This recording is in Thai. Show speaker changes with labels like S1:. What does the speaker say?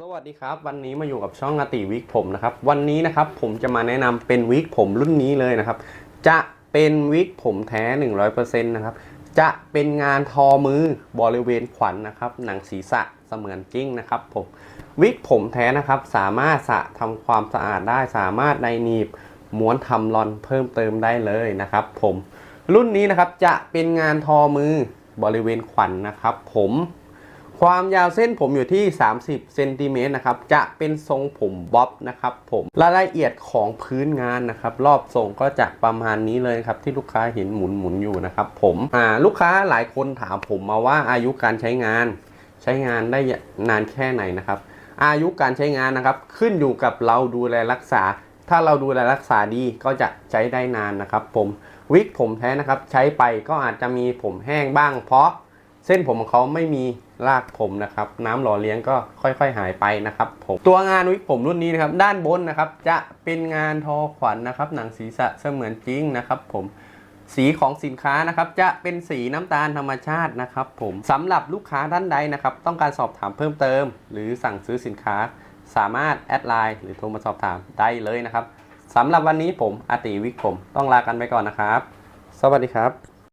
S1: สวัสดีครับ วันนี้มาอยู่กับช่องอาติวิกผมนะครับ วันนี้นะครับผมจะมาแนะนำเป็นวิกผมรุ่นนี้เลยนะครับ จะเป็นวิกผมแท้ 100%นะครับ จะเป็นงานทอมือบริเวณขวัญนนะครับ หนังศีรษะเสมือนจริงนะครับผมวิกผมแท้นะครับ สามารถสะทำความสะอาดได้ สามารถในหนีบม้วนทำรอนเพิ่มเติมได้เลยนะครับ ผมรุ่นนี้นะครับจะเป็นงานทอมือบริเวณขวัญนนะครับ ผม ความยาวเส้นผมอยู่ที่ 30เซนติเมตรนะครับ จะเป็นทรงผมบ๊อบนะครับผมรายละเอียดของพื้นงานนะครับ รอบทรงก็จะประมาณนี้เลยครับ ที่ลูกค้าเห็นหมุนหมุนๆอยู่นะครับ ผมอ่าลูกค้าหลายคนถามผมมาว่าอายุการใช้งาน ใช้งานได้นานแค่ไหนนะครับ อายุการใช้งานนะครับ ขึ้นอยู่กับเราดูแลรักษา ถ้าเราดูแลรักษาดีก็จะใช้ได้นานนะครับ ผมวิกผมแท้นะครับ ใช้ไปก็อาจจะมีผมแห้งบ้างเพราะ เส้นผมของเขาไม่มีรากผมนะครับ น้ำหล่อเลี้ยงก็ค่อยๆ หายไปนะครับผมตัวงานวิกผมรุ่นนี้นะครับ ด้านบนนะครับ จะเป็นงานทอขวัญนะครับ หนังศีรษะเสมือนจริงนะครับ ผมสีของสินค้านะครับ จะเป็นสีน้ำตาลธรรมชาตินะครับ ผมสำหรับลูกค้าท่านใดนะครับ ต้องการสอบถามเพิ่มเติม หรือสั่งซื้อสินค้า สามารถแอดไลน์หรือโทรมาสอบถามได้เลยนะครับสำหรับวันนี้ผมอาติวิกผมต้องลากันไปก่อนนะครับ สวัสดีครับ